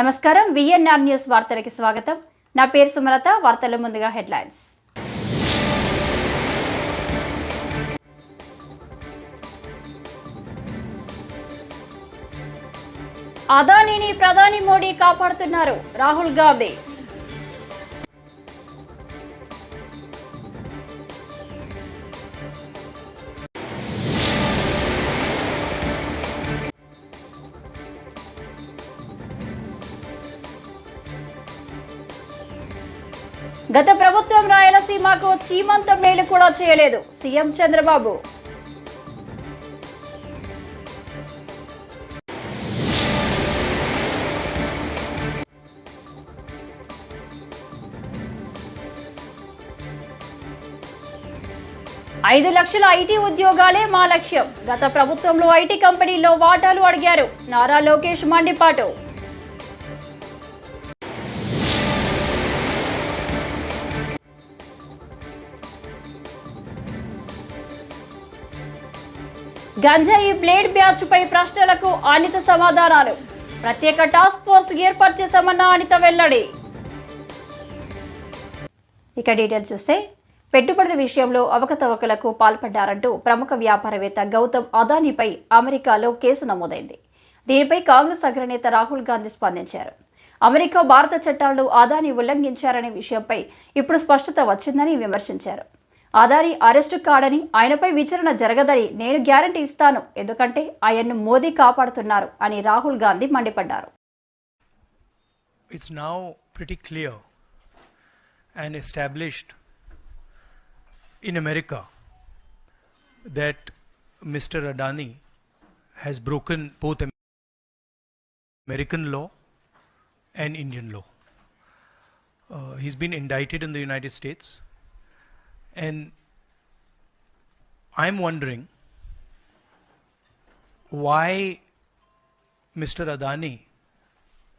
నమస్కారం. VNR news వార్తలకి స్వాగతం. నా పేరు సుమలత. వార్తల ముందుగా హెడ్లైన్స్. అదానీని ప్రధాని మోడీ కాపాడుతున్నారు. రాహుల్ గాంధీ గత ప్రభుత్వం రాయలసీమకు చీమంత మేలు కూడా చేయలేదు. సీఎం చంద్రబాబు. ఐదు లక్షల ఐటీ ఉద్యోగాలే మా లక్ష్యం. గత ప్రభుత్వంలో ఐటీ కంపెనీల్లో వాటాలు అడిగారు. నారా లోకేష్ మండిపాటు. గంజాయి బ్లేడ్ బ్యాచ్పై ప్రశ్నలకు అనిత సమాధానాలు. ప్రత్యేక టాస్క్ ఫోర్స్ ఏర్పాటు చేశామన్న అనిత వెల్లడి. ఇక డీటెయిల్స్ చూస్తే పెట్టుబడుల విషయంలో అవకతవకలకు పాల్పడ్డారంటూ ప్రముఖ వ్యాపారవేత్త గౌతమ్ అదానీపై అమెరికాలో కేసు నమోదైంది. దీనిపై కాంగ్రెస్ అగ్రనేత రాహుల్ గాంధీ స్పందించారు. అమెరికా భారత చట్టాలను అదానీ ఉల్లంఘించారనే విషయంపై ఇప్పుడు స్పష్టత వచ్చిందని విమర్శించారు. అదానీ అరెస్టు కాడని ఆయనపై విచారణ జరగదని నేను గ్యారంటీ ఇస్తాను ఎందుకంటే ఆయన్ను మోదీ కాపాడుతున్నారు అని రాహుల్ గాంధీ మండిపడ్డారు it's now pretty clear and established in America that Mr. Adani has broken both American law and Indian law. Uh, he's been indicted in the United States, and I'm wondering why Mr. Adani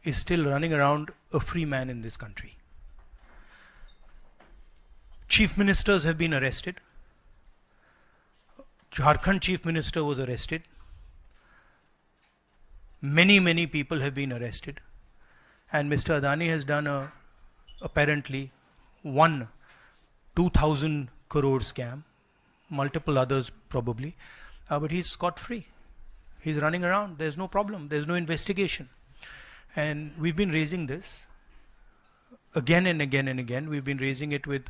is still running around a free man in this country. Chief ministers have been arrested. Jharkhand chief minister was arrested. Many, many people have been arrested. And Mr. Adani has done a apparently one 2000 crore scam, multiple others probably, uh, but he's scot free. He's running around. There's no problem. There's no investigation. And we've been raising this again and again and again. We've been raising it with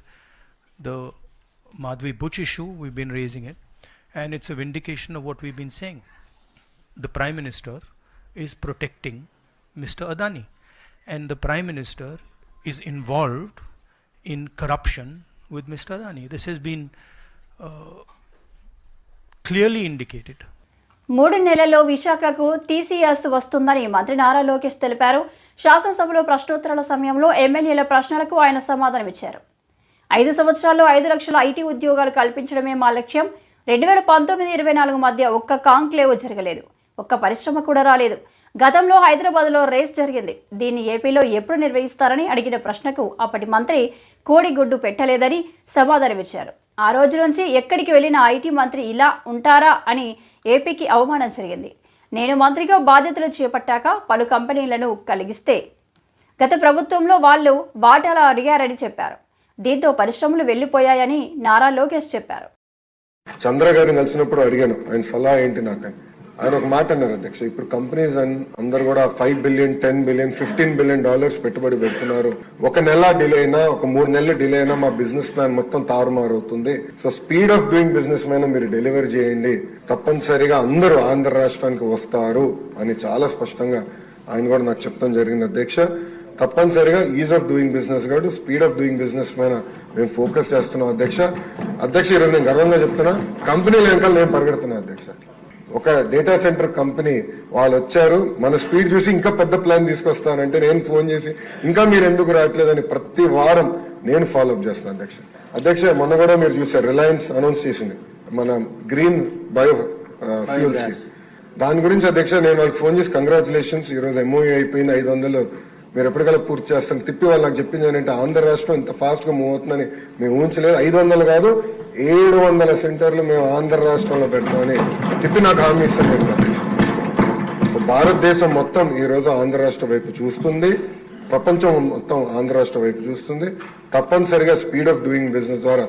the Madhvi Butch issue, we've been raising it. And it's a vindication of what we've been saying. The Prime Minister is protecting Mr. Adani. And the Prime Minister is involved in corruption with Mr. Adani. This has been uh, clearly indicated. మూడు నెలల్లో విశాఖకు TCS వస్తుందని మంత్రి నారా లోకేష్ తెలిపారు శాసనసభలో ప్రశ్నోత్తరాల సమయంలో ఎమ్మెల్యేల ప్రశ్నలకు ఆయన సమాధానమిచ్చారు ఐదు సంవత్సరాల్లో ఐదు లక్షల ఐటీ ఉద్యోగాలు కల్పించడమే మా లక్ష్యం రెండు వేల పంతొమ్మిది ఇరవై నాలుగు మధ్య ఒక్క కాంక్లేవ్ జరగలేదు ఒక్క పరిశ్రమ కూడా రాలేదు గతంలో హైదరాబాద్లో రేస్ జరిగింది దీన్ని ఏపీలో ఎప్పుడు నిర్వహిస్తారని అడిగిన ప్రశ్నకు అప్పటి మంత్రి కోడిగుడ్డు పెట్టలేదని సమాధానమిచ్చారు ఆ రోజు నుంచి ఎక్కడికి వెళ్ళిన ఐటీ మంత్రి ఇలా ఉంటారా అని ఏపీకి అవమానం జరిగింది. నేను మంత్రిగా బాధ్యతలు చేపట్టాక పలు కంపెనీలను కలిగిస్తే గత ప్రభుత్వంలో వాళ్ళు వాటాలు అడిగారని చెప్పారు. దీంతో పరిశ్రమలు వెళ్ళిపోయాయని నారా లోకేష్ చెప్పారు. చంద్ర గారిని కలిసినప్పుడు అడిగాను ఆయన సలహా ఏంటి నాకని. ఆయన ఒక మాట అన్నారు అధ్యక్ష ఇప్పుడు కంపెనీస్ అందరు కూడా five billion ten billion fifteen billion dollars పెట్టుబడి పెడుతున్నారు. ఒక నెల డిలే అయినా ఒక మూడు నెలలు డిలే అయినా మా బిజినెస్ ప్లాన్ మొత్తం తారుమారు అవుతుంది. So speed of doing business మీద మీరు డెలివరీ చేయండి. తప్పనిసరిగా అందరూ ఆంధ్ర రాష్ట్రానికి వస్తారు అని చాలా స్పష్టంగా ఆయన కూడా నాకు చెప్తాం జరిగింది అధ్యక్ష. తప్పనిసరిగా ఈజ్ ఆఫ్ డూయింగ్ బిజినెస్ కాదు స్పీడ్ ఆఫ్ డూయింగ్ బిజినెస్ పైన మేము ఫోకస్ చేస్తున్నాం అధ్యక్ష. అధ్యక్ష ఈరోజు నేను గర్వంగా చెప్తున్నా కంపెనీల వెనకాల నేను పరిగెడుతున్నా అధ్యక్ష. ఒక డేటా సెంటర్ కంపెనీ వాళ్ళు వచ్చారు. మన స్పీడ్ చూసి ఇంకా పెద్ద ప్లాన్ తీసుకొస్తానంటే నేను ఫోన్ చేసి ఇంకా మీరు ఎందుకు రావట్లేదని ప్రతి వారం నేను ఫాలో అప్ చేస్తున్నాను అధ్యక్ష. అధ్యక్ష మొన్న కూడా మీరు చూసారు రిలయన్స్ అనౌన్స్ చేసింది మన గ్రీన్ బయో ఫ్యూల్స్కి. దాని గురించి అధ్యక్ష నేను వాళ్ళకి ఫోన్ చేసి కంగ్రాచులేషన్స్ ఈ రోజు ఎంఓఏ అయిపోయింది ఐదు వందలు. మీరు ఎప్పటికల్లా పూర్తి చేస్తాను తిప్పి వాళ్ళు నాకు చెప్పింది ఏంటంటే ఆంధ్ర రాష్ట్రం ఇంత ఫాస్ట్గా మూవ్ అవుతుందని మేము ఊహించలేదు. ఐదు వందలు కాదు ఏడు వందల సెంటర్లు మేము ఆంధ్ర రాష్ట్రంలో పెడతామని చెప్పి నాకు హామీ ఇస్తాను సో భారతదేశం మొత్తం ఈరోజు ఆంధ్ర రాష్ట్ర వైపు చూస్తుంది. ప్రపంచం మొత్తం ఆంధ్ర రాష్ట్ర వైపు చూస్తుంది. తప్పనిసరిగా స్పీడ్ ఆఫ్ డూయింగ్ బిజినెస్ ద్వారా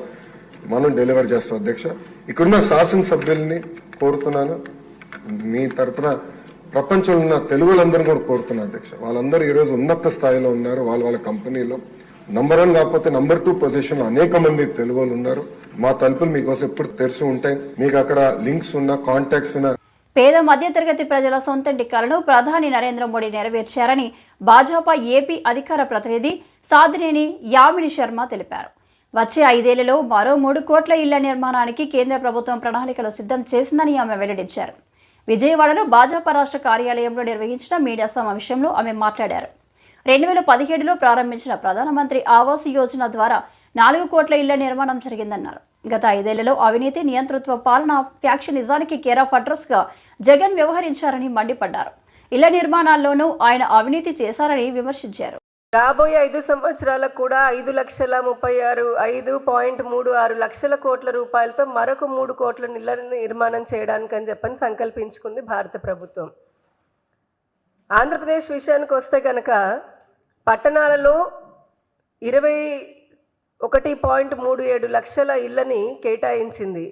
మనం డెలివర్ చేస్తాం అధ్యక్ష. ఇక్కడున్న శాసనసభ్యుల్ని కోరుతున్నాను. మీ తరపున ప్రపంచంలో ఉన్న తెలుగులందరూ కూడా కోరుతున్నా అధ్యక్ష. వాళ్ళందరూ ఈ రోజు ఉన్నత స్థాయిలో ఉన్నారు. వాళ్ళ వాళ్ళ కంపెనీలో నంబర్ వన్ కాకపోతే నంబర్ టూ పొజిషన్లో అనేక మంది తెలుగు ఉన్నారు. మా తలుపులు మీకోసం ఎప్పుడు తెరిచి ఉంటాయి. మీకు అక్కడ లింక్స్ ఉన్నా కాంటాక్ట్స్ ఉన్నా. పేద మధ్యతరగతి ప్రజల సొంతంటి కలను ప్రధాని నరేంద్ర మోడీ నెరవేర్చారని భాజపా ఏపీ అధికార ప్రతినిధి సాధినేని యామిని శర్మ తెలిపారు. వచ్చే ఐదేళ్ళలో మరో మూడు కోట్ల ఇళ్ళ నిర్మాణానికి కేంద్ర ప్రభుత్వం ప్రణాళికలు సిద్ధం చేసిందని ఆమె వెల్లడించారు. విజయవాడలో భాజపా రాష్ట్ర కార్యాలయంలో నిర్వహించిన మీడియా సమావేశంలో ఆమె మాట్లాడారు. రెండు వేల పదిహేడులో ప్రారంభించిన ప్రధానమంత్రి ఆవాస్ యోజన ద్వారా నాలుగు కోట్ల ఇళ్ళ నిర్మాణం జరిగిందన్నారు. గత ఐదేళ్ళలో అవినీతి నియంతృత్వ పాలన ఫ్యాక్షనిజానికి కేర్ ఆఫ్ అడ్రస్గా జగన్ వ్యవహరించారని మండిపడ్డారు. ఇళ్ళ నిర్మాణాల్లోనూ ఆయన అవినీతి చేశారని విమర్శించారు. రాబోయే ఐదు సంవత్సరాలకు కూడా ఐదు లక్షల ముప్పై ఆరు ఐదు పాయింట్ మూడు ఆరు లక్షల కోట్ల రూపాయలతో మరొక మూడు కోట్ల ఇళ్ళ నిర్మాణం చేయడానికి అని చెప్పని సంకల్పించుకుంది భారత ప్రభుత్వం. ఆంధ్రప్రదేశ్ విషయానికి వస్తే కనుక పట్టణాలలో ఇరవై ఒకటి పాయింట్ మూడు ఏడు లక్షల ఇళ్ళని కేటాయించింది.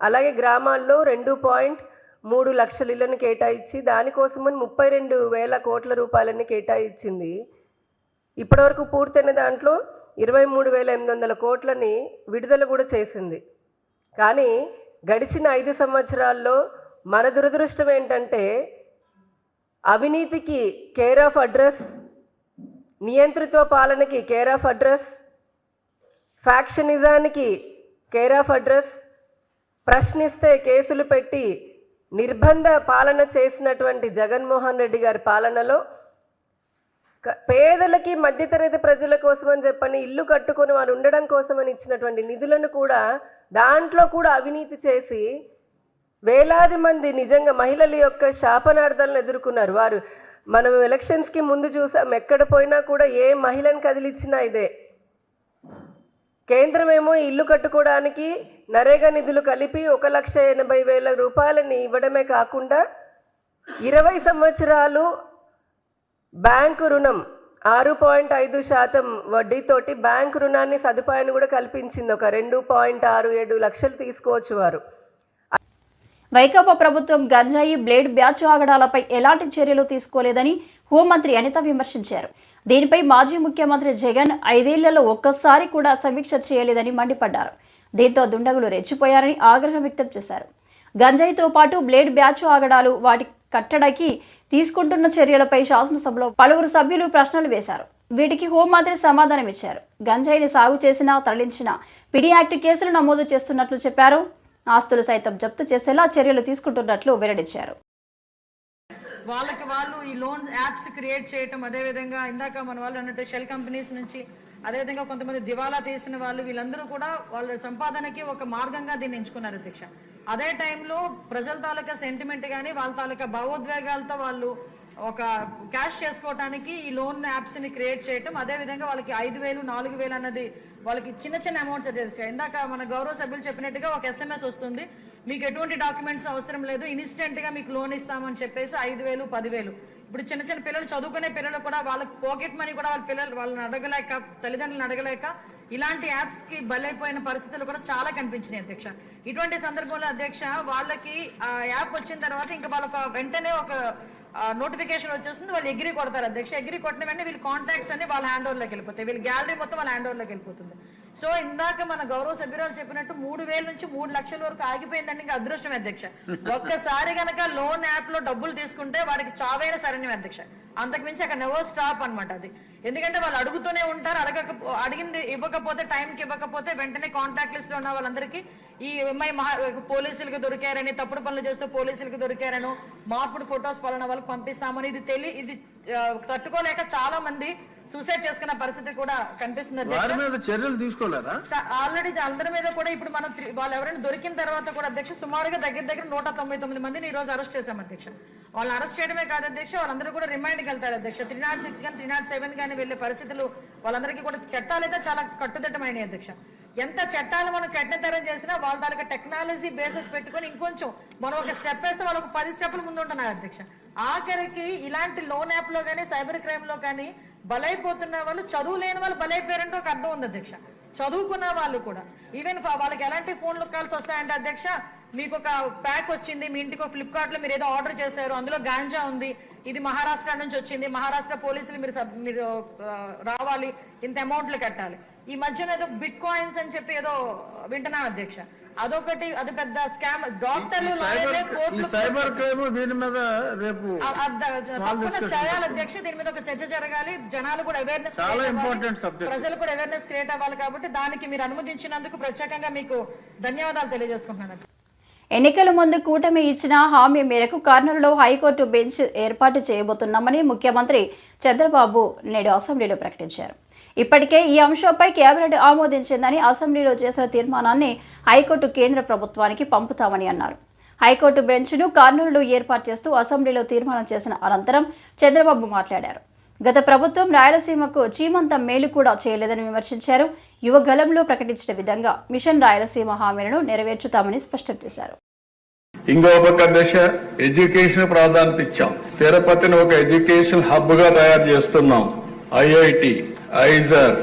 అలాగే గ్రామాల్లో రెండు పాయింట్ మూడు లక్షల ఇళ్ళని కేటాయించి దానికోసమని ముప్పై రెండు వేల కోట్ల రూపాయలని కేటాయించింది. ఇప్పటివరకు పూర్తయిన దాంట్లో ఇరవై మూడు వేల ఎనిమిది వందల కోట్లని విడుదల కూడా చేసింది. కానీ గడిచిన ఐదు సంవత్సరాల్లో మన దురదృష్టం ఏంటంటే అవినీతికి కేర్ ఆఫ్ అడ్రస్ నియంతృత్వ పాలనకి కేర్ ఆఫ్ అడ్రస్ ఫ్యాక్షనిజానికి కేర్ ఆఫ్ అడ్రస్ ప్రశ్నిస్తే కేసులు పెట్టి నిర్బంధ పాలన చేసినటువంటి జగన్మోహన్ రెడ్డి గారి పాలనలో పేదలకి మధ్యతరగతి ప్రజల కోసం అని చెప్పని ఇల్లు కట్టుకొని వారు ఉండడం కోసమని ఇచ్చినటువంటి నిధులను కూడా దాంట్లో కూడా అవినీతి చేసి వేలాది మంది నిజంగా మహిళల యొక్క శాపనార్థాలను ఎదుర్కొన్నారు. వారు మనం ఎలక్షన్స్కి ముందు చూసాం ఎక్కడ పోయినా కూడా ఏ మహిళను కదిలిచ్చినా ఇదే. కేంద్రం ఏమో ఇల్లు కట్టుకోవడానికి నరేగా నిధులు కలిపి ఒక లక్ష ఎనభై వేల రూపాయలని ఇవ్వడమే కాకుండా ఇరవై సంవత్సరాలు బ్యాంకు రుణం ఆరు పాయింట్ ఐదు శాతం వడ్డీతోటి బ్యాంకు రుణాన్ని సదుపాయాన్ని కూడా కల్పించింది. ఒక రెండు పాయింట్ ఆరు ఏడు లక్షలు తీసుకోవచ్చు వారు. వైకాపా ప్రభుత్వం గంజాయి బ్లేడ్ బ్యాచ్ ఆగడాలపై ఎలాంటి చర్యలు తీసుకోలేదని హోంమంత్రి అనిత విమర్శించారు. దీనిపై మాజీ ముఖ్యమంత్రి జగన్ ఐదేళ్ళలో ఒక్కసారి కూడా సమీక్ష చేయలేదని మండిపడ్డారు. దీంతో దుండగులు రెచ్చిపోయారని ఆగ్రహం వ్యక్తం చేశారు. గంజాయితో పాటు బ్లేడ్ బ్యాచ్ ఆగడాలు వాటి కట్టడికి తీసుకుంటున్న చర్యలపై శాసనసభలో పలువురు సభ్యులు ప్రశ్నలు వేశారు. వీటికి హోంమంత్రి సమాధానం ఇచ్చారు. గంజాయిని సాగు చేసిన తరలించిన పిడి యాక్ట్ కేసులు నమోదు చేస్తున్నట్లు చెప్పారు. ఆస్తులు సైతం జప్తు చేసేలా చర్యలు తీసుకుంటున్నట్లు వెల్లడించారు. వాళ్ళకి వాళ్ళు ఈ లోన్ యాప్స్ క్రియేట్ చేయటం అదేవిధంగా ఇందాక మన వాళ్ళు అన్నట్టు షెల్ కంపెనీస్ నుంచి అదేవిధంగా కొంతమంది దివాలా తీసిన వాళ్ళు వీళ్ళందరూ కూడా వాళ్ళ సంపాదనకి ఒక మార్గంగా దీన్ని ఎంచుకున్నారు అధ్యక్ష. అదే టైంలో ప్రజల తాలూకా సెంటిమెంట్ కానీ వాళ్ళ తాలూకా భావోద్వేగాలతో వాళ్ళు ఒక క్యాష్ చేసుకోవడానికి ఈ లోన్ యాప్స్ని క్రియేట్ చేయటం అదే విధంగా వాళ్ళకి ఐదు వేలు నాలుగు వేలు అన్నది వాళ్ళకి చిన్న చిన్న అమౌంట్స్ అధ్యక్ష. ఇందాక మన గౌరవ సభ్యులు చెప్పినట్టుగా ఒక ఎస్ఎంఎస్ వస్తుంది. మీకు ఎటువంటి డాక్యుమెంట్స్ అవసరం లేదు. ఇన్స్టెంట్గా మీకు లోన్ ఇస్తామని చెప్పేసి ఐదు వేలు పదివేలు ఇప్పుడు చిన్న చిన్న పిల్లలు చదువుకునే పిల్లలు కూడా వాళ్ళకి పాకెట్ మనీ కూడా వాళ్ళ పిల్లలు వాళ్ళని అడగలేక తల్లిదండ్రులను అడగలేక ఇలాంటి యాప్స్కి బలైపోయిన పరిస్థితులు కూడా చాలా కనిపించినాయి అధ్యక్ష. ఇటువంటి సందర్భంలో అధ్యక్ష వాళ్ళకి ఆ యాప్ వచ్చిన తర్వాత ఇంకా వాళ్ళకి వెంటనే ఒక నోటిఫికేషన్ వచ్చేస్తుంది. వాళ్ళు ఎగ్రీ కొడతారు అధ్యక్ష. ఎగ్రీ కొట్టిన వెంటనే వీళ్ళు కాంటాక్ట్స్ అన్ని వాళ్ళ హ్యాండ్ ఓవర్లోకి వెళ్ళిపోతాయి. వీళ్ళ గ్యాలరీ మొత్తం వాళ్ళ హ్యాండ్ ఓవర్లోకి వెళ్ళిపోతుంది. సో ఇందాక మన గౌరవ సభ్యురాలు చెప్పినట్టు మూడు వేల నుంచి మూడు లక్షల వరకు ఆగిపోయిందండి ఇంకా అదృష్టం అధ్యక్ష. ఒక్కసారి గనక లోన్ యాప్లో డబ్బులు తీసుకుంటే వాడికి చావైన సరైన అధ్యక్ష. అంతకు మించి అక్కడ నెవర్ స్టాప్ అన్నమాట అది. ఎందుకంటే వాళ్ళు అడుగుతూనే ఉంటారు అడగక అడిగింది ఇవ్వకపోతే టైంకి ఇవ్వకపోతే వెంటనే కాంటాక్ట్ లిస్ట్లో ఉన్న వాళ్ళందరికీ ఈ అమ్మాయి మహా పోలీసులకు దొరికారని తప్పుడు పనులు చేస్తూ పోలీసులకు దొరికారను మార్పుడు ఫొటోస్ పలానా వాళ్ళకి పంపిస్తామని ఇది తెలి ఇది తట్టుకోలేక చాలా మంది సూసైడ్ చేసుకున్న పరిస్థితి కూడా కనిపిస్తుంది. చర్యలు తీసుకోలేరా ఆల్రెడీ అందరి మీద కూడా ఇప్పుడు మనం వాళ్ళు ఎవరైనా దొరికిన తర్వాత కూడా అధ్యక్ష సుమారుగా దగ్గర దగ్గర నూట తొంభై తొమ్మిది మందిని ఈ రోజు అరెస్ట్ చేశాం అధ్యక్ష. వాళ్ళు అరెస్ట్ చేయడమే కాదు అధ్యక్ష వాళ్ళందరూ కూడా రిమైండ్కి వెళ్తారు అధ్యక్ష. త్రీ నాట్ సిక్స్ కానీ త్రీ నాట్ సెవెన్ కానీ వెళ్ళే పరిస్థితులు వాళ్ళందరికీ కూడా చట్టాలు అయితే చాలా కట్టుదిట్టమైనవి అధ్యక్ష. ఎంత చట్టాలు మనం కఠినతరం చేసినా వాళ్ళ దానికి టెక్నాలజీ బేసెస్ పెట్టుకొని ఇంకొంచెం మనం ఒక స్టెప్ వేస్తే వాళ్ళకు పది స్టెప్లు ముందు ఉంటున్నారు అధ్యక్ష. ఆఖరికి ఇలాంటి లోన్ యాప్లో కానీ సైబర్ క్రైమ్లో కానీ బలైపోతున్న వాళ్ళు చదువు లేని వాళ్ళు బలైపోయారంటే ఒక అర్థం ఉంది అధ్యక్ష. చదువుకున్న వాళ్ళు కూడా. ఈవెన్ వాళ్ళకి ఎలాంటి ఫోన్లు కాల్స్ వస్తాయంటే అధ్యక్ష మీకు ఒక ప్యాక్ వచ్చింది మీ ఇంటికి ఫ్లిప్కార్ట్లో మీరు ఏదో ఆర్డర్ చేశారు అందులో గాంజా ఉంది ఇది మహారాష్ట్ర నుంచి వచ్చింది మహారాష్ట్ర పోలీసులు మీరు సబ్- మీరు రావాలి ఇంత అమౌంట్లు కట్టాలి. ఈ మధ్యన ఏదో బిట్ కాయిన్స్ అని చెప్పి ఏదో వింటున్నాను అధ్యక్ష. అదొకటి అది పెద్ద స్కామ్. డాక్టర్లు సైబర్ క్రైమ్ దీని మీద రేపు చేయాలి అధ్యక్ష. దీని మీద ఒక చర్చ జరగాలి. జనాలు కూడా అవేర్నెస్ చాలా important subject. ప్రజలు కూడా అవేర్నెస్ క్రియేట్ అవ్వాలి కాబట్టి దానికి మీరు అనుమతించినందుకు ప్రత్యేకంగా మీకు ధన్యవాదాలు తెలియజేసుకుంటున్నాను. ఎన్నికల ముందు కూటమి ఇచ్చిన హామీ మేరకు కర్నూలులో హైకోర్టు బెంచ్ ఏర్పాటు చేయబోతున్నామని ముఖ్యమంత్రి చంద్రబాబు నేడు అసెంబ్లీలో ప్రకటించారు. ఇప్పటికే ఈ అంశంపై కేబినెట్ ఆమోదించిందని అసెంబ్లీలో చేసిన తీర్మానాన్ని హైకోర్టు కేంద్ర ప్రభుత్వానికి పంపుతామని అన్నారు. హైకోర్టు బెంచ్ను కర్నూలులో ఏర్పాటు చేస్తూ అసెంబ్లీలో తీర్మానం చేసిన అనంతరం చంద్రబాబు మాట్లాడారు. గత ప్రభుత్వం రాయలసీమకు చీమంత మేలు కూడా చేయలేదని విమర్శించారు. యువగలంలో ప్రకటించిన విధంగా మిషన్ రాయలసీమ హామీలను నెరవేర్చుతామని స్పష్టం చేశారు. ఇంకో పక్క దశ ఎడ్యుకేషన్ ప్రాధాన్యత ఇచ్చాం. తిరుపతిని ఒక ఎడ్యుకేషన్ హబ్గా తయారు చేస్తున్నాం. ఐఐటి. ఐజర్.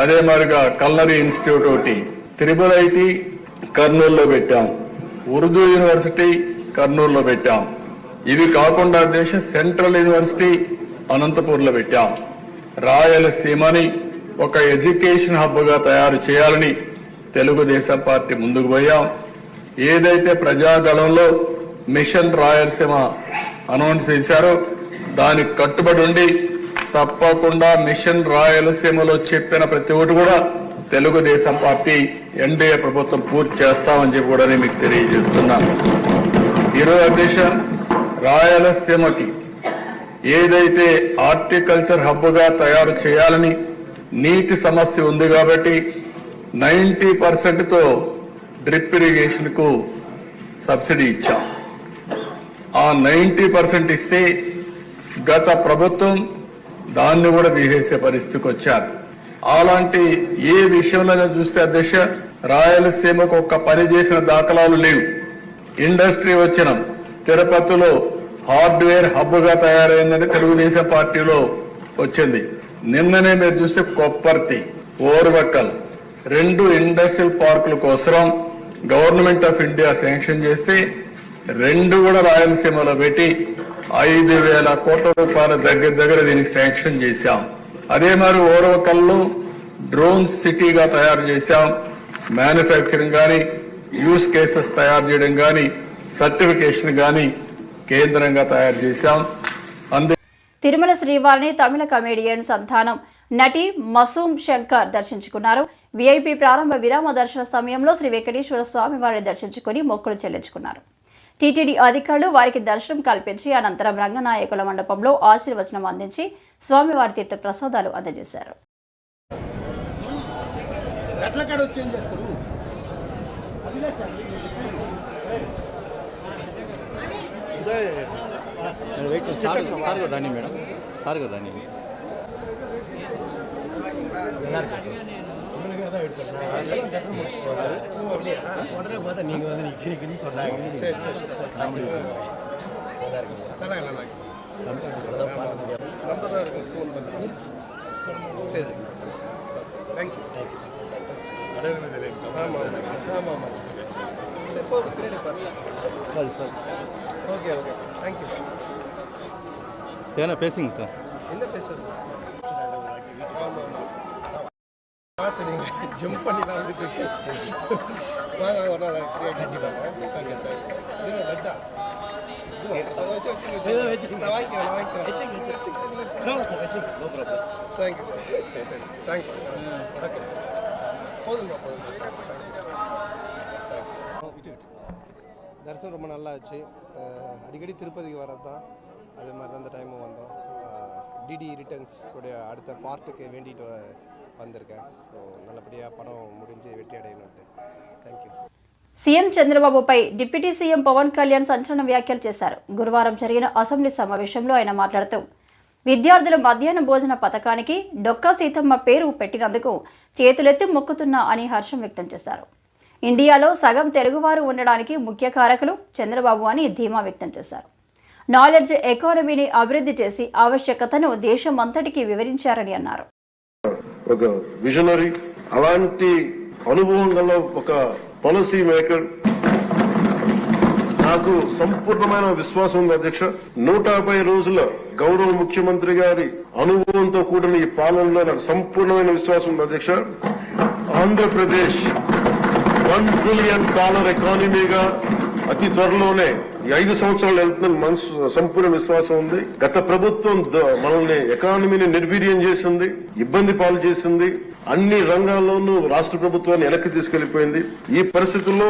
అదే మరిగా కల్నరీ ఇన్స్టిట్యూట్ ఒకటి. త్రిబుల్ ఐటి కర్నూలులో పెట్టాం. ఉర్దూ యూనివర్సిటీ కర్నూలులో పెట్టాం. ఇవి కాకుండా దేశ సెంట్రల్ యూనివర్సిటీ అనంతపూర్లో పెట్టాం. రాయలసీమని ఒక ఎడ్యుకేషన్ హబ్గా తయారు చేయాలని తెలుగుదేశం పార్టీ ముందుకు పోయాం. ఏదైతే ప్రజాగళంలో మిషన్ రాయలసీమ అనౌన్స్ చేశారో దానికి కట్టుబడి ఉండి తప్పకుండా మిషన్ రాయలసీమలో చెప్పిన ప్రతి ఒక్కటి కూడా తెలుగుదేశం పార్టీ ఎన్డీఏ ప్రభుత్వం పూర్తి చేస్తామని చెప్పి కూడా నేను మీకు తెలియజేస్తున్నాను. ఈరోజు అధ్యక్ష రాయలసీమకి ఏదైతే హార్టికల్చర్ హబ్గా తయారు చేయాలని నీటి సమస్య ఉంది కాబట్టి నైంటీ పర్సెంట్తో డ్రిప్ ఇరిగేషన్కు సబ్సిడీ ఇచ్చాం. ఆ నైంటీ పర్సెంట్ ఇస్తే గత ప్రభుత్వం దాన్ని కూడా తీసేసే పరిస్థితికి వచ్చారు. అలాంటి ఏ విషయంలో చూస్తే అధ్యక్ష రాయలసీమకు ఒక్క పని చేసిన దాఖలాలు లేవు. ఇండస్ట్రీ వచ్చిన. తిరుపతిలో హార్డ్వేర్ హబ్గా తయారైందని తెలుగుదేశం పార్టీలో వచ్చింది. నిన్ననే మీరు చూస్తే కొప్పర్తి ఓర్వకల్ రెండు ఇండస్ట్రియల్ పార్కుల కోసం గవర్నమెంట్ ఆఫ్ ఇండియా శాంక్షన్ చేస్తే రెండు కూడా రాయలసీమలో పెట్టి ఐదు వేల కోట్ల రూపాయల దగ్గర దగ్గర దీనికి శాంక్షన్ చేశాం. అదే మరి ఓరవకల్లు డ్రోన్ సిటీగా తయారు చేశాం. మ్యానుఫ్యాక్చరింగ్ కానీ యూస్ కేసెస్ తయారు చేయడం కానీ సర్టిఫికేషన్ కానీ కేంద్రంగా తయారు చేశాం. అందు తిరుమల శ్రీవారిని తమిళ కమేడియన్ సంతానం నటి మసూమ్ శంకర్ దర్శించుకున్నారు. విఐపి ప్రారంభ విరామ దర్శన సమయంలో శ్రీ వెంకటేశ్వర స్వామి వారిని దర్శించుకుని మొక్కులు చెల్లించుకున్నారు. టీటీడీ అధికారులు వారికి దర్శనం కల్పించి అనంతరం రంగనాయకుల మండపంలో ఆశీర్వచనం అందించి స్వామివారి తీర్థ ప్రసాదాలు అందజేశారు వెయిట్ సార్ రాని మేడం. సార్ தான் வெயிட் பண்ணேன் தரிசனம் முடிச்சுட்டு வந்தேன் உடனே பார்த்தா நீங்கள் வந்து நிற்கிறீங்கன்னு சொன்னாங்க. சரி சரி நல்லா இருக்குங்க. நல்லா நல்லா நம்பர் தான் ஃபோன் பண்ணுறேன் சரி. தேங்க்யூ தேங்க்யூ சார் ஆமாம் ஆமாம் ஆமாம் ஆமாம் சரி. Sir okay okay thank you sir பேசுங்க சார். என்ன பேசுறது? ப்ராப்ளம் தேங்க்யூ சரி தேங்க்ஸ் ஓகே போதுங்க போதுங்க. தேங்க்ஸ் தரிசனம் ரொம்ப நல்லா ஆச்சு அடிக்கடி திருப்பதிக்கு வரது தான் அதே மாதிரி தான் இந்த டைமும் வந்தோம். டிடி ரிட்டர்ன்ஸ் உடைய அடுத்த பார்ட்டுக்கு வேண்டிட்டு வந்திருக்கேன் ஸோ நல்லபடியாக படம் முடிஞ்சு வெற்றி அடையணுன்ட்டு தேங்க்யூ సీఎం చంద్రబాబుపై డిప్యూటీ సీఎం పవన్ కళ్యాణ్ సంచలన వ్యాఖ్యలు చేశారు గురువారం జరిగిన అసెంబ్లీ సమావేశంలో ఆయన మాట్లాడుతూ విద్యార్థుల మధ్యాహ్న భోజన పథకానికి డొక్కా సీతమ్మ పేరు పెట్టినందుకు చేతులెత్తి మొక్కుతున్నా అని హర్షం వ్యక్తం చేశారు ఇండియాలో సగం తెలుగువారు ఉండడానికి ముఖ్య కారకులు చంద్రబాబు అని ధీమా వ్యక్తం చేశారు నాలెడ్జ్ ఎకానమీని అభివృద్ధి చేసి ఆవశ్యకతను దేశమంతటికి వివరించారని అన్నారు ఒక విజనరీ అలాంటి అనుభవం గల ఒక పాలసీ మేకర్ నాకు సంపూర్ణమైన విశ్వాసం ఉంది అధ్యక్ష. నూట యాభై రోజుల గౌరవ ముఖ్యమంత్రి గారి అనుభవంతో కూడిన ఈ పాలనలో నాకు సంపూర్ణమైన విశ్వాసం ఉంది అధ్యక్ష. ఆంధ్రప్రదేశ్ వన్ బిలియన్ డాలర్ ఎకానమీగా అతి త్వరలోనే ఈ ఐదు సంవత్సరాలు వెళ్తుందని మనసు సంపూర్ణ విశ్వాసం ఉంది. గత ప్రభుత్వం మనల్ని ఎకానమీని నిర్వీర్యం చేసింది ఇబ్బంది పాలు చేసింది. అన్ని రంగాల్లోనూ రాష్ట్ర ప్రభుత్వాన్ని వెనక్కి తీసుకెళ్ళిపోయింది ఈ పరిస్థితుల్లో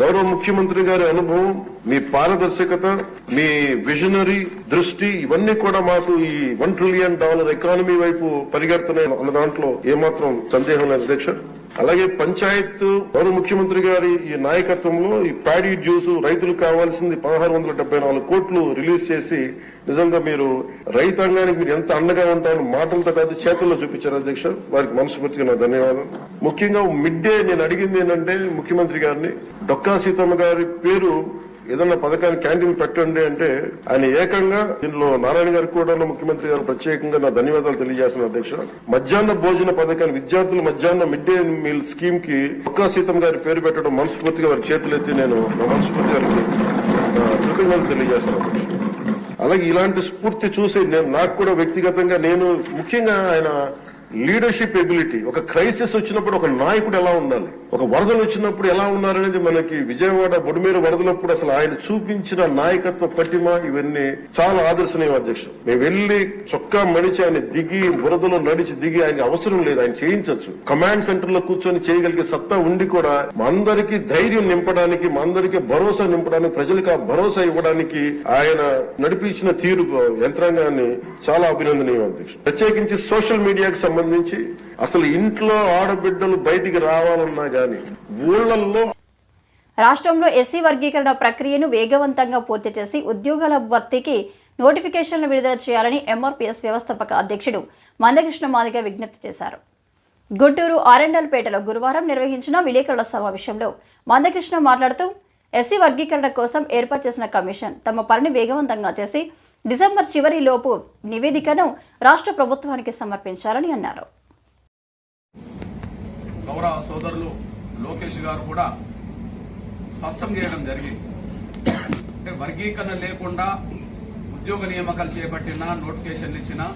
గౌరవ ముఖ్యమంత్రి గారి అనుభవం మీ పారదర్శకత మీ విజనరీ దృష్టి ఇవన్నీ కూడా మాకు ఈ వన్ ట్రిలియన్ డాలర్ ఎకానమీ వైపు పరిగెడుతున్నాయి అన్న దాంట్లో ఏమాత్రం సందేహం లేదు అధ్యక్ష. అలాగే పంచాయత్ గౌరవ ముఖ్యమంత్రి గారి ఈ నాయకత్వంలో ఈ ప్యాడీ జ్యూస్ రైతులకు కావాల్సింది పదహారు వందల డెబ్బై నాలుగు కోట్లు రిలీజ్ చేసి నిజంగా మీరు రైతాంగానికి మీరు ఎంత అండగా ఉంటారని మాటలతో కాదు చేతుల్లో చూపించారు అధ్యక్ష. వారికి మనస్ఫూర్తిగా నా ధన్యవాదాలు. ముఖ్యంగా మిడ్ డే నేను అడిగింది ఏంటంటే ముఖ్యమంత్రి గారిని డొక్కా సీతమ్మ గారి పేరు ఏదన్నా పథకాన్ని క్యాంటీన్ పెట్టండి అంటే ఆయన ఏకంగా దీనిలో నారాయణ గారికి కూడా ముఖ్యమంత్రి గారు ప్రత్యేకంగా నా ధన్యవాదాలు తెలియజేస్తున్న అధ్యక్ష. మధ్యాహ్న భోజన పథకాన్ని విద్యార్థులు మధ్యాహ్న మిడ్ డే మీల్ స్కీమ్కి ఒక్క సీతం గారి పేరు పెట్టడం మనస్ఫూర్తిగా వారి చేతులెత్తి నేను నా మనస్ఫూర్తి గారికి కృతజ్ఞతలు తెలియజేస్తాను అలాగే ఇలాంటి స్ఫూర్తి చూసి నేను నాకు కూడా వ్యక్తిగతంగా నేను ముఖ్యంగా ఆయన లీడర్షిప్ ఎబిలిటీ ఒక క్రైసిస్ వచ్చినప్పుడు ఒక నాయకుడు ఎలా ఉండాలి? ఒక వరదలు వచ్చినప్పుడు ఎలా ఉన్నారనేది మనకి విజయవాడ బొడిమేరు వరదలప్పుడు అసలు ఆయన చూపించిన నాయకత్వ పటిమ ఇవన్నీ చాలా ఆదర్శనీయం అధ్యక్షుడు. మేము వెళ్ళి చొక్కా మడిచి ఆయన దిగి బురదలో నడిచి దిగి ఆయన అవసరం లేదు ఆయన చేయించవచ్చు కమాండ్ సెంటర్లో కూర్చొని చేయగలిగే సత్తా ఉండి కూడా మా అందరికీ ధైర్యం నింపడానికి మా అందరికీ భరోసా నింపడానికి ప్రజలకు ఆ భరోసా ఇవ్వడానికి ఆయన నడిపించిన తీరు యంత్రాంగాన్ని చాలా అభినందనీయం అధ్యక్షుడు. ప్రత్యేకించి సోషల్ మీడియాకి సంబంధించి అసలు ఇంట్లో ఆడబిడ్డలు బయటికి రావాలన్నా గాని ఊళ్ళల్లో రాష్ట్రంలో ఎస్సీ వర్గీకరణ ప్రక్రియను వేగవంతంగా పూర్తి చేసి ఉద్యోగాల భర్తీకి నోటిఫికేషన్లు విడుదల చేయాలని ఎంఆర్పీఎస్ వ్యవస్థాపక అధ్యక్షుడు మందకృష్ణ మాదిగ విజ్ఞప్తి చేశారు. గుంటూరు ఆరెండల్పేటలో గురువారం నిర్వహించిన విలేకరుల సమావేశంలో మందకృష్ణ మాట్లాడుతూ ఎస్సీ వర్గీకరణ కోసం ఏర్పాటు చేసిన కమిషన్ తమ పనిని వేగవంతంగా చేసి డిసెంబర్ చివరిలోపు నివేదికను రాష్ట్ర ప్రభుత్వానికి సమర్పించాలని అన్నారు. గౌరవ సోదరులు లోకేష్ గారు కూడా స్పష్టం చేయడం జరిగింది. అంటే వర్గీకరణ లేకుండా ఉద్యోగ నియామకాలు చేపట్టినా నోటిఫికేషన్లు ఇచ్చినా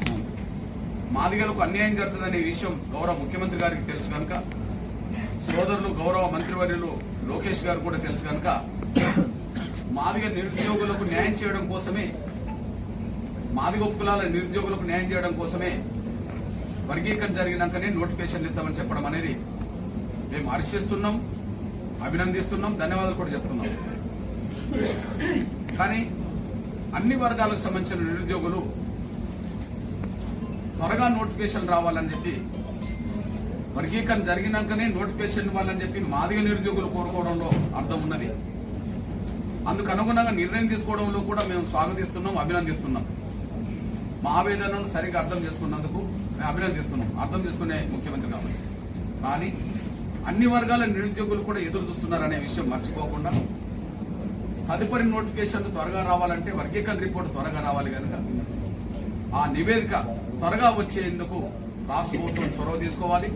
మాదిగలకు అన్యాయం జరుగుతుందనే విషయం గౌరవ ముఖ్యమంత్రి గారికి తెలుసు కనుక సోదరులు గౌరవ మంత్రివర్యులు లోకేష్ గారు కూడా తెలుసు కనుక మాదిగ నిరుద్యోగులకు న్యాయం చేయడం కోసమే మాదిగ కులాల నిరుద్యోగులకు న్యాయం చేయడం కోసమే వర్గీకరణ జరిగినాకనే నోటిఫికేషన్ ఇస్తామని చెప్పడం అనేది మేము హర్షిస్తున్నాం అభినందిస్తున్నాం ధన్యవాదాలు కూడా చెప్తున్నాం. కానీ అన్ని వర్గాలకు సంబంధించిన నిరుద్యోగులు త్వరగా నోటిఫికేషన్ రావాలని చెప్పి వర్గీకరణ జరిగినాకనే నోటిఫికేషన్ ఇవ్వాలని చెప్పి మాదిగ నిరుద్యోగులు కోరుకోవడంలో అర్థం ఉన్నది. అందుకు అనుగుణంగా నిర్ణయం తీసుకోవడంలో కూడా మేము స్వాగతిస్తున్నాం అభినందిస్తున్నాం. మా ఆవేదనను సరిగ్గా అర్థం చేసుకున్నందుకు మేము అభినందిస్తున్నాం అర్థం చేసుకునే ముఖ్యమంత్రి కాబట్టి. కానీ అన్ని వర్గాల నిరుద్యోగులు కూడా ఎదురు చూస్తున్నారనే విషయం మర్చిపోకుండా తదుపరి నోటిఫికేషన్ త్వరగా రావాలంటే వర్గీకరణ రిపోర్ట్ త్వరగా రావాలి కనుక ఆ నివేదిక త్వరగా వచ్చేందుకు రాష్ట్ర ప్రభుత్వం చొరవ తీసుకోవాలి.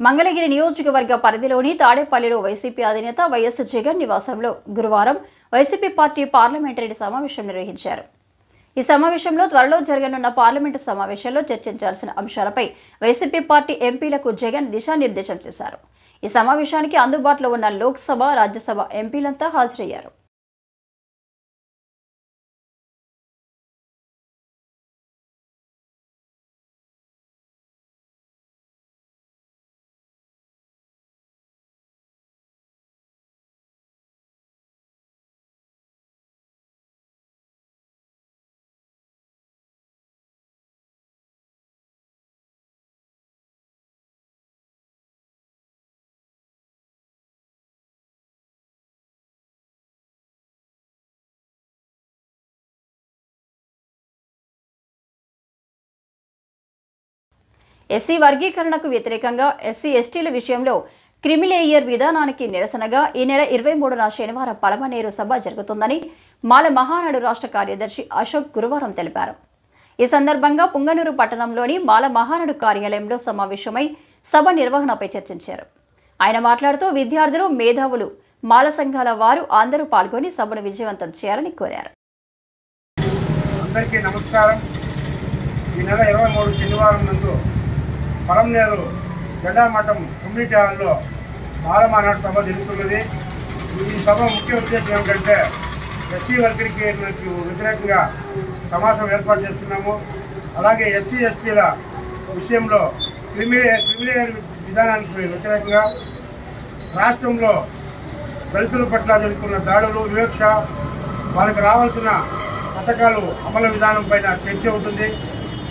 మంగళగిరి నియోజకవర్గ పరిధిలోని తాడేపల్లిలో వైసీపీ అధినేత వైఎస్ జగన్ నివాసంలో గురువారం వైసీపీ పార్టీ పార్లమెంటరీ సమావేశం నిర్వహించారు. ఈ సమావేశంలో త్వరలో జరగనున్న పార్లమెంటు సమావేశంలో చర్చించాల్సిన అంశాలపై వైసీపీ పార్టీ ఎంపీలకు జగన్ దిశానిర్దేశం చేశారు. ఈ సమావేశానికి అందుబాటులో ఉన్న లోక్సభ రాజ్యసభ ఎంపీలంతా హాజరయ్యారు. ఎస్సీ వర్గీకరణకు వ్యతిరేకంగా ఎస్సీ ఎస్టీల విషయంలో క్రిమిలేయర్ విధానానికి నిరసనగా ఈ నెల ఇరవై మూడున శనివారం పలమనేరు సభ జరుగుతుందని మాల మహానాడు రాష్ట్ర కార్యదర్శి అశోక్ గురువారం తెలిపారు. ఈ సందర్భంగా పుంగనూరు పట్టణంలోని మాల మహానాడు కార్యాలయంలో సమావేశమై సభ నిర్వహణపై చర్చించారు. ఆయన మాట్లాడుతూ విద్యార్థులు మేధావులు మాల సంఘాల వారు అందరూ పాల్గొని సభను విజయవంతం చేయాలని కోరారు. అందరికీ నమస్కారం. ఈ నెల ఇరవై మూడు శనివారం నందు పరంనేరు జెండామఠం కమ్యూనిటీ హాల్లో బాలమానాడు సభ జరుగుతున్నది. ఈ సభ ముఖ్య ఉద్దేశం ఏమిటంటే ఎస్సీ వర్గీకి వ్యతిరేకంగా సమావేశం ఏర్పాటు చేస్తున్నాము. అలాగే ఎస్సీ ఎస్టీల విషయంలో క్రిమిలే క్రిమిలేయర్ విధానానికి వ్యతిరేకంగా రాష్ట్రంలో దళితుల పట్ల జరుగుతున్న దాడులు వివక్ష వాళ్ళకి రావాల్సిన పథకాలు అమలు విధానం పైన చర్చ ఉంటుంది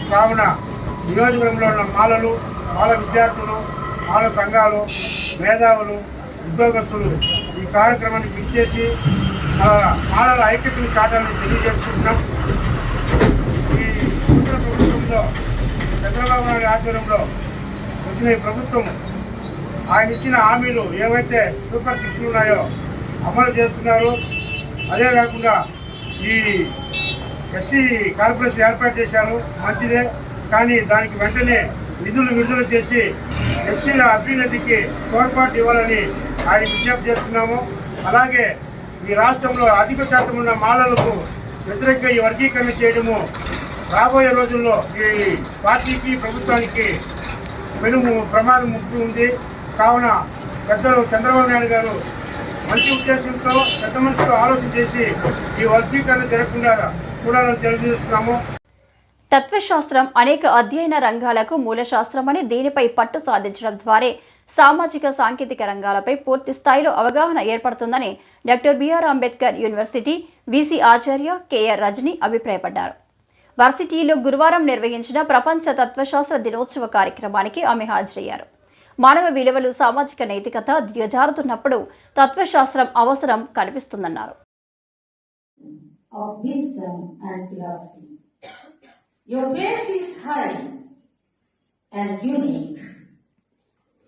కావున నియోజకవర్గంలో ఉన్న మాలలు మాల విద్యార్థులు మాల సంఘాలు మేధావులు ఉద్యోగస్తులు ఈ కార్యక్రమానికి పిలిచేసి మాలల ఐక్యతను చాటాలని తెలియజేసుకుంటున్నాం. ఈ నూతన ప్రభుత్వంలో చంద్రబాబు నాయుడు ఆధ్వర్యంలో వచ్చిన ఈ ప్రభుత్వం ఆయన ఇచ్చిన హామీలు ఏవైతే సూపర్ సిక్స్లు ఉన్నాయో అమలు చేస్తున్నారు. అదే కాకుండా ఈ ఎస్సీ కార్పొరేషన్ ఏర్పాటు చేశారు. మంచిదే. కానీ దానికి వెంటనే నిధులు విడుదల చేసి ఎస్సీల అభ్యున్నతికి తోడ్పాటు ఇవ్వాలని ఆయన విజ్ఞప్తి చేస్తున్నాము. అలాగే ఈ రాష్ట్రంలో అధిక శాతం ఉన్న మాలలకు వ్యతిరేకంగా ఈ వర్గీకరణ చేయడము రాబోయే రోజుల్లో ఈ పార్టీకి ప్రభుత్వానికి పెను ప్రమాదం ముక్తి ఉంది. కావున పెద్దలు చంద్రబాబు నాయుడు గారు మంచి ఉద్దేశంతో పెద్ద మనసుతో ఆలోచన చేసి ఈ వర్గీకరణ జరగకుండా చూడాలని తెలియజేస్తున్నాము. తత్వశాస్త్రం అనేక అధ్యయన రంగాలకు మూలశాస్త్రమని దీనిపై పట్టు సాధించడం ద్వారా సామాజిక సాంకేతిక రంగాలపై పూర్తి స్థాయిలో అవగాహన ఏర్పడుతుందని doctor BR Ambedkar university VC ఆచార్య కెఆర్ రజని అభిప్రాయపడ్డారు. వర్సిటీలో గురువారం నిర్వహించిన ప్రపంచ తత్వశాస్త్ర దినోత్సవ కార్యక్రమానికి ఆమె హాజరయ్యారు. మానవ విలువలు సామాజిక నైతికత దిగజారుతున్నప్పుడు తత్వశాస్త్రం అవసరం కనిపిస్తుందన్నారు. Of wisdom and philosophy. Your place is high and unique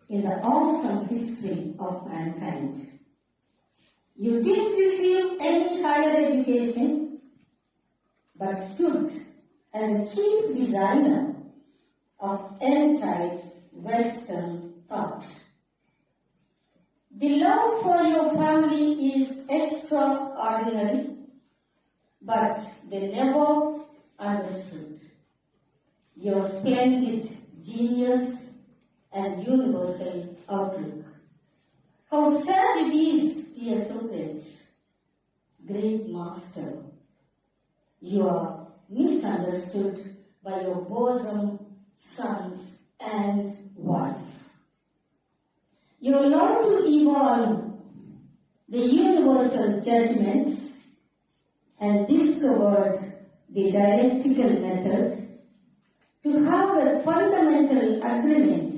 in the awesome history of mankind. You didn't receive any higher education, but stood as a chief designer of entire Western thought. The love for your family is extraordinary but they never understood your splendid genius and universal outlook. How sad it is, dear Socrates, great master, you are misunderstood by your bosom sons and wife. You allow to evolve the universal judgments and discovered the dialectical method to have a fundamental agreement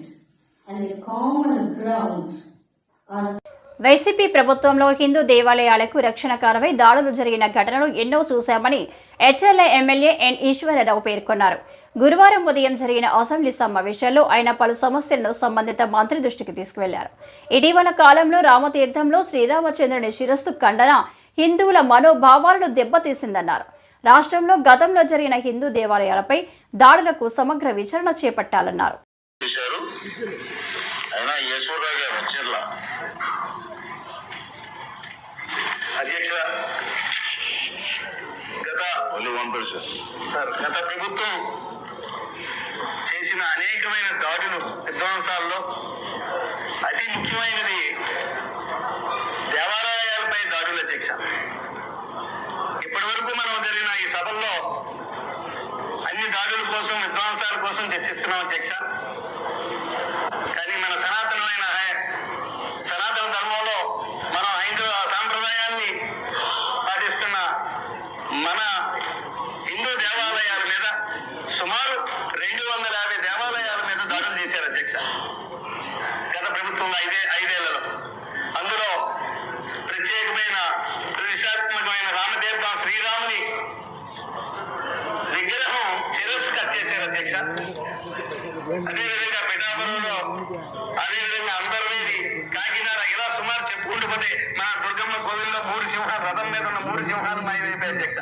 and a common ground on YCP ప్రభుత్వంలో హిందూ దేవాలయాలకు రక్షణ కారవై దాడులు జరిగిన ఘటనలు ఎన్నో చూశామని HLA MLA N Eswararao పేర్కొన్నారు. గురువారం ఉదయం జరిగిన అసెంబ్లీ సమావేశాల్లో ఆయన పలు సమస్యలను సంబంధిత మంత్రి దృష్టికి తీసుకువెళ్ళారు. ఇటీవల కాలంలో రామతీర్థంలో శ్రీరామచంద్రుని శిరస్సు ఖండన హిందువుల మనోభావాలను దెబ్బతీసిందన్నారు. రాష్ట్రంలో గతంలో జరిగిన హిందూ దేవాలయాలపై దాడులకు సమగ్ర విచారణ చేపట్టాలన్నారు. సార్. గత ప్రభుత్వం చేసిన అనేకమైన దాడులు విధ్వంసాల్లో అతి ముఖ్యమైనది దేవాలయాలపై దాడులు అధ్యక్ష ఇప్పటి వరకు మనం జరిగిన ఈ సభల్లో అన్ని దాడుల కోసం విధ్వంసాల కోసం చర్చిస్తున్నాం అధ్యక్ష కానీ మన సనాతనమైన హై- సనాతన ధర్మంలో మనం హైందవ సాంప్రదాయాన్ని పాటిస్తున్న మన హిందూ దేవాలయాల మీద సుమారు రెండు వందల యాభై దేవాలయాల మీద దాడులు చేశారు అధ్యక్ష గత ప్రభుత్వంలో ఐదే ఐదేళ్ళలో అందులో ప్రత్యేకమైన ప్రతిష్టాత్మకమైన రామదేవత శ్రీరాముని విగ్రహం శిరస్సు కట్ చేశారు అధ్యక్ష అదేవిధంగా పిఠాపురంలో అదేవిధంగా అంబర్వేది కాకినాడ ఇలా సుమారు చెప్పుకుంటూ పోతే మన దుర్గమ్మ కోవిల్లో మూడు సింహాలు రథం మీద ఉన్న మూడు సింహాలు మాయమైపోయి అధ్యక్ష.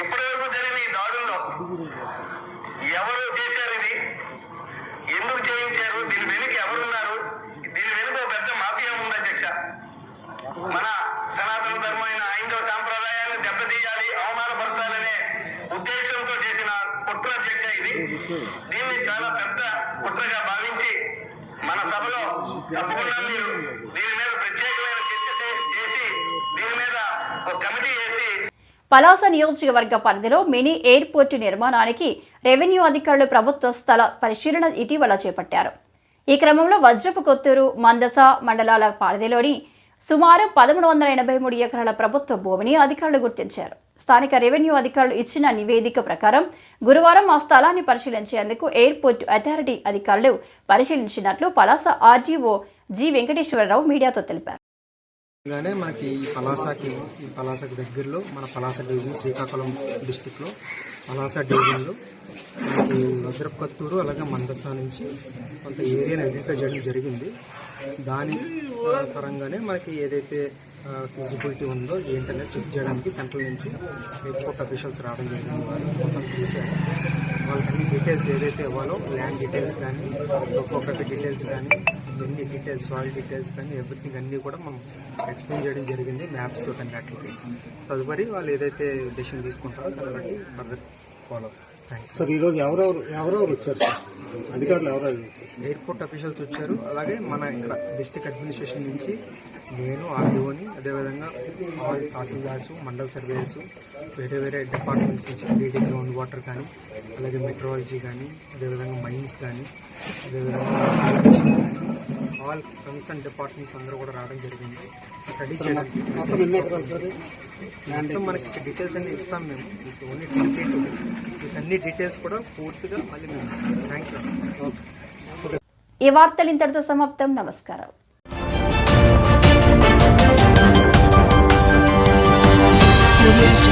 ఇప్పటి వరకు జరిగిన ఈ దాడుల్లో ఎవరు చేశారు ఇది? ఎందుకు చేయించారు? దీని వెనుక ఎవరున్నారు? దీని వెనుక ఒక పెద్ద మాఫియా ఉంది అధ్యక్ష. మన సనాతన ధర్మమైన హైందవ సాంప్రదాయాన్ని దెబ్బతీయాలి అవమానపరచాలనే ఉద్దేశంతో చేసిన కుట్ర అధ్యక్ష ఇది. దీన్ని చాలా పెద్ద కుట్రగా భావించి మన సభలో తప్పకుండా మీరు దీని మీద ప్రత్యేకమైన చర్చ చేసి దీని మీద ఒక కమిటీ వేసి పలాస నియోజకవర్గ పరిధిలో మినీ ఎయిర్పోర్టు నిర్మాణానికి రెవెన్యూ అధికారులు ప్రభుత్వ స్థల పరిశీలన ఇటీవల చేపట్టారు. ఈ క్రమంలో వజ్రపు కొత్తూరు మందస మండలాల పరిధిలోని సుమారు పదమూడు వందల ఎనభై మూడు ఎకరాల ప్రభుత్వ భూమిని అధికారులు గుర్తించారు. స్థానిక రెవెన్యూ అధికారులు ఇచ్చిన నివేదిక ప్రకారం గురువారం ఆ స్థలాన్ని పరిశీలించేందుకు ఎయిర్పోర్ట్ అథారిటీ అధికారులు పరిశీలించినట్లు పలాస ఆర్జీఓ జి వెంకటేశ్వరరావు మీడియాతో తెలిపారు. గానే మనకి ఈ పలాసకి ఈ పలాసకి దగ్గరలో మన పలాస డివిజన్ శ్రీకాకుళం డిస్టిక్లో పలాస డివిజన్లో వజ్రపత్తూరు అలాగే మందసా నుంచి కొంత ఏరియాని ఐడెంటిఫై చేయడం జరిగింది. దాని పరంగానే మనకి ఏదైతే ఫిజిబిలిటీ ఉందో ఏంటనేది చెక్ చేయడానికి సెంట్రల్ నుంచి ఎయిర్పోర్ట్ అఫీషియల్స్ రావడం జరిగింది. వాళ్ళు మొత్తం చూశారు. వాళ్ళకి డీటెయిల్స్ ఏదైతే ఇవ్వాలో ల్యాండ్ డీటెయిల్స్ కానీ ఒక్కొక్కటి డీటెయిల్స్ కానీ ఎన్ని డీటెయిల్స్ సాయిల్ డీటెయిల్స్ కానీ ఎవ్రీథింగ్ అన్నీ కూడా మనం ఎక్స్ప్లెయిన్ చేయడం జరిగింది మ్యాప్స్ తోటి అన్నిటికి. తదుపరి వాళ్ళు ఏదైతే డెసిషన్ తీసుకుంటారో దాన్ని బట్టి ఫర్దర్ ఫాలో సార్ ఈరోజు ఎవరెవరు ఎవరెవరు వచ్చారు సార్? అధికారులు ఎవరెవరు వచ్చారు? ఎయిర్పోర్ట్ అఫీషియల్స్ వచ్చారు. అలాగే మన ఇక్కడ డిస్ట్రిక్ట్ అడ్మినిస్ట్రేషన్ నుంచి నేను ఆర్డీఓని అదేవిధంగా ఆల్ తహసీల్దార్స్ మండల్ సర్వేయర్స్ వేరే వేరే డిపార్ట్మెంట్స్ నుంచి డీడీ గ్రౌండ్ వాటర్ కానీ అలాగే మెట్రాలజీ కానీ అదేవిధంగా మైన్స్ కానీ అదేవిధంగా ఆల్ కన్సర్న్ డిపార్ట్మెంట్స్ అందరూ కూడా రావడం జరిగింది. స్టడీ చేయడానికి మొత్తం మనకి డీటెయిల్స్ అన్ని ఇస్తాం మేము. ఓన్లీ ట్వంటీ టూ మీకు అన్ని డీటెయిల్స్ కూడా పూర్తిగా మళ్ళీ మేము ఇస్తాం థ్యాంక్ యూ ఈ వార్తలు ఇంతటితో సమాప్తం. నమస్కారం. audio